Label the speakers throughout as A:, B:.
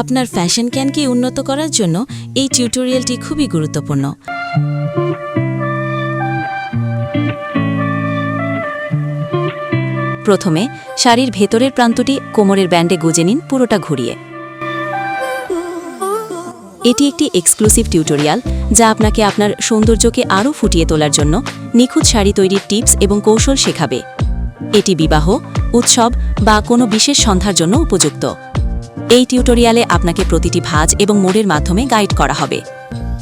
A: আপনার ফ্যাশন ক্যানকে উন্নত করার জন্য এই টিউটোরিয়ালটি খুবই গুরুত্বপূর্ণ। প্রথমে, শাড়ির ভেতরের প্রান্তটি কোমরের ব্যান্ডে গুজে নিন, পুরোটা ঘুরিয়ে। এটি একটি এক্সক্লুসিভ টিউটোরিয়াল যা আপনাকে আপনার সৌন্দর্যকে আরও ফুটিয়ে তোলার জন্য নিখুঁত শাড়ি তৈরির টিপস এবং কৌশল শেখাবে। এটি বিবাহ, উৎসব বা কোনো বিশেষ সন্ধ্যার জন্য উপযুক্ত। এই টিউটোরিয়ালে আপনাকে প্রতিটি ভাঁজ এবং মোড়ের মাধ্যমে গাইড করা হবে।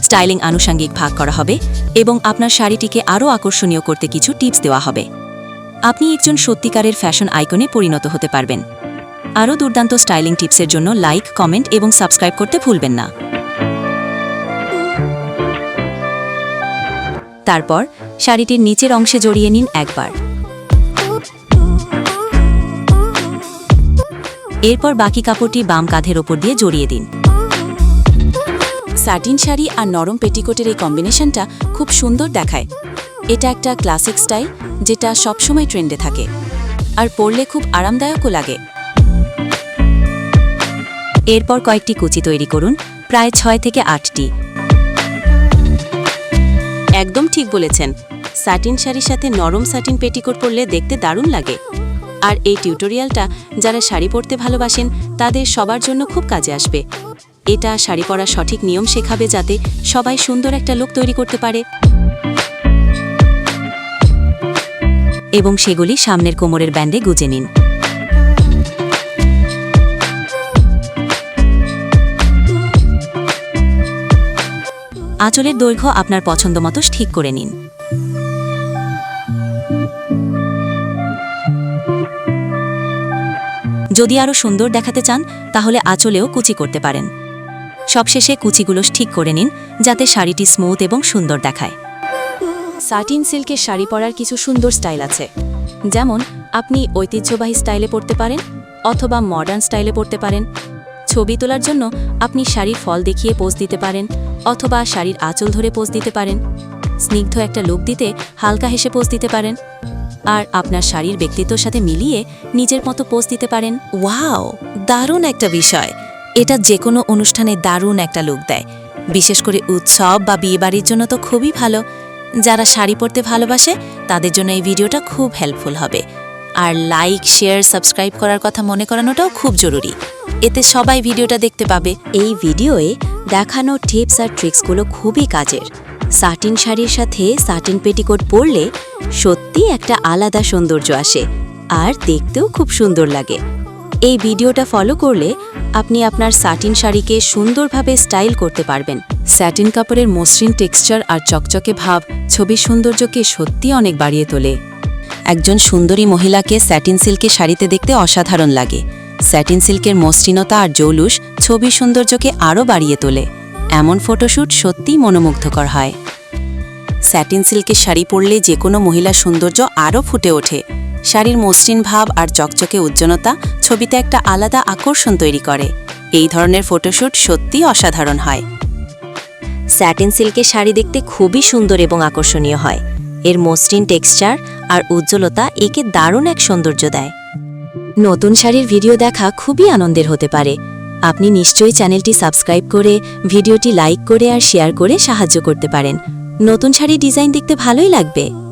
A: স্টাইলিং আনুষাঙ্গিক ভাগ করা হবে এবং আপনার শাড়িটিকে আরও আকর্ষণীয় করতে কিছু টিপস দেওয়া হবে। আপনি একজন সত্যিকারের ফ্যাশন আইকনে পরিণত হতে পারবেন। আরও দুর্দান্ত স্টাইলিং টিপসের জন্য লাইক, কমেন্ট এবং সাবস্ক্রাইব করতে ভুলবেন না। তারপর, শাড়িটির নিচের অংশে জড়িয়ে নিন একবার। এরপর বাকি কাপড়টি বাম কাঁধের ওপর দিয়ে জড়িয়ে দিন। স্যাটিন শাড়ি আর নরম পেটিকোটের এই কম্বিনেশনটা খুব সুন্দর দেখায়। এটা একটা ক্লাসিক স্টাইল, যেটা সবসময় ট্রেন্ডে থাকে। আর পরলে খুব আরামদায়কও লাগে। এরপর কয়েকটি কুচি তৈরি করুন, প্রায় ছয় থেকে আটটি। একদম ঠিক বলেছেন। স্যাটিন শাড়ির সাথে নরম স্যাটিন পেটিকোট পরলে দেখতে দারুণ লাগে। আর এই টিউটোরিয়ালটা যারা শাড়ি পরতে ভালোবাসেন, তাদের সবার জন্য খুব কাজে আসবে। এটা শাড়ি পরার সঠিক নিয়ম শেখাবে যাতে সবাই সুন্দর একটা লোক তৈরি করতে পারে। এবং সেগুলি সামনের কোমরের ব্যান্ডে গুজে নিন। আঁচলের দৈর্ঘ্য আপনার পছন্দমতো ঠিক করে নিন। যদি আরও সুন্দর দেখাতে চান, তাহলে আঁচলেও কুচি করতে পারেন। সবশেষে কুচিগুলো ঠিক করে নিন, যাতে শাড়িটি স্মুথ এবং সুন্দর দেখায়। সাটিন সিল্কের শাড়ি পরার কিছু সুন্দর স্টাইল আছে। যেমন, আপনি ঐতিহ্যবাহী স্টাইলে পরতে পারেন, অথবা মডার্ন স্টাইলে পরতে পারেন। ছবি তোলার জন্য আপনি শাড়ির ফল দেখিয়ে পোজ দিতে পারেন, অথবা শাড়ির আঁচল ধরে পোজ দিতে পারেন। স্নিগ্ধ একটা লুক দিতে হালকা হেসে পোজ দিতে পারেন। আর আপনার শাড়ির ব্যক্তিত্বর সাথে মিলিয়ে নিজের মতো পোজ দিতে পারেন। ওয়াও, দারুণ একটা বিষয়। এটা যে কোনো অনুষ্ঠানে দারুণ একটা লুক দেয়। বিশেষ করে উৎসব বা বিয়েবাড়ির জন্য তো খুবই ভালো। যারা শাড়ি পরতে ভালোবাসে, তাদের জন্য এই ভিডিওটা খুব হেল্পফুল হবে। আর লাইক শেয়ার সাবস্ক্রাইব করার কথা মনে করানোটাও খুব জরুরি। এতে সবাই ভিডিওটা দেখতে পাবে। এই ভিডিওয়ে দেখানো টিপস আর ট্রিক্সগুলো খুবই কাজের। সাটিন শাড়ির সাথে সাটিন পেটিকোট পরলে সত্যি একটা আলাদা সৌন্দর্য আসে, আর দেখতেও খুব সুন্দর লাগে। এই ভিডিওটা ফলো করলে আপনি আপনার সাটিন শাড়িকে সুন্দরভাবে স্টাইল করতে পারবেন। স্যাটিন কাপড়ের মসৃণ টেক্সচার আর চকচকে ভাব ছবির সৌন্দর্যকে সত্যি অনেক বাড়িয়ে তোলে। একজন সুন্দরী মহিলাকে স্যাটিন সিল্কের শাড়িতে দেখতে অসাধারণ লাগে। স্যাটিন সিল্কের মসৃণতা আর জৌলুস ছবির সৌন্দর্যকে আরও বাড়িয়ে তোলে। এমন ফটোশ্যুট সত্যিই মনোমুগ্ধকর হয়। স্যাটিন সিল্কের শাড়ি পরলে যে কোনো মহিলার সৌন্দর্য আরও ফুটে ওঠে। শাড়ির মসৃণ ভাব আর চকচকে উজ্জ্বলতা ছবিতে একটা আলাদা আকর্ষণ তৈরি করে। এই ধরনের ফটোশ্যুট সত্যিই অসাধারণ হয়। স্যাটিন সিল্কের শাড়ি দেখতে খুবই সুন্দর এবং আকর্ষণীয় হয়। এর মসৃণ টেক্সচার আর উজ্জ্বলতা একে দারুণ এক সৌন্দর্য দেয়। নতুন শাড়ির ভিডিও দেখা খুবই আনন্দের হতে পারে। আপনি নিশ্চয়ই চ্যানেলটি সাবস্ক্রাইব করে, ভিডিওটি লাইক করে আর শেয়ার করে সাহায্য করতে পারেন। নতুন শাড়ি ডিজাইন দেখতে ভালোই লাগবে।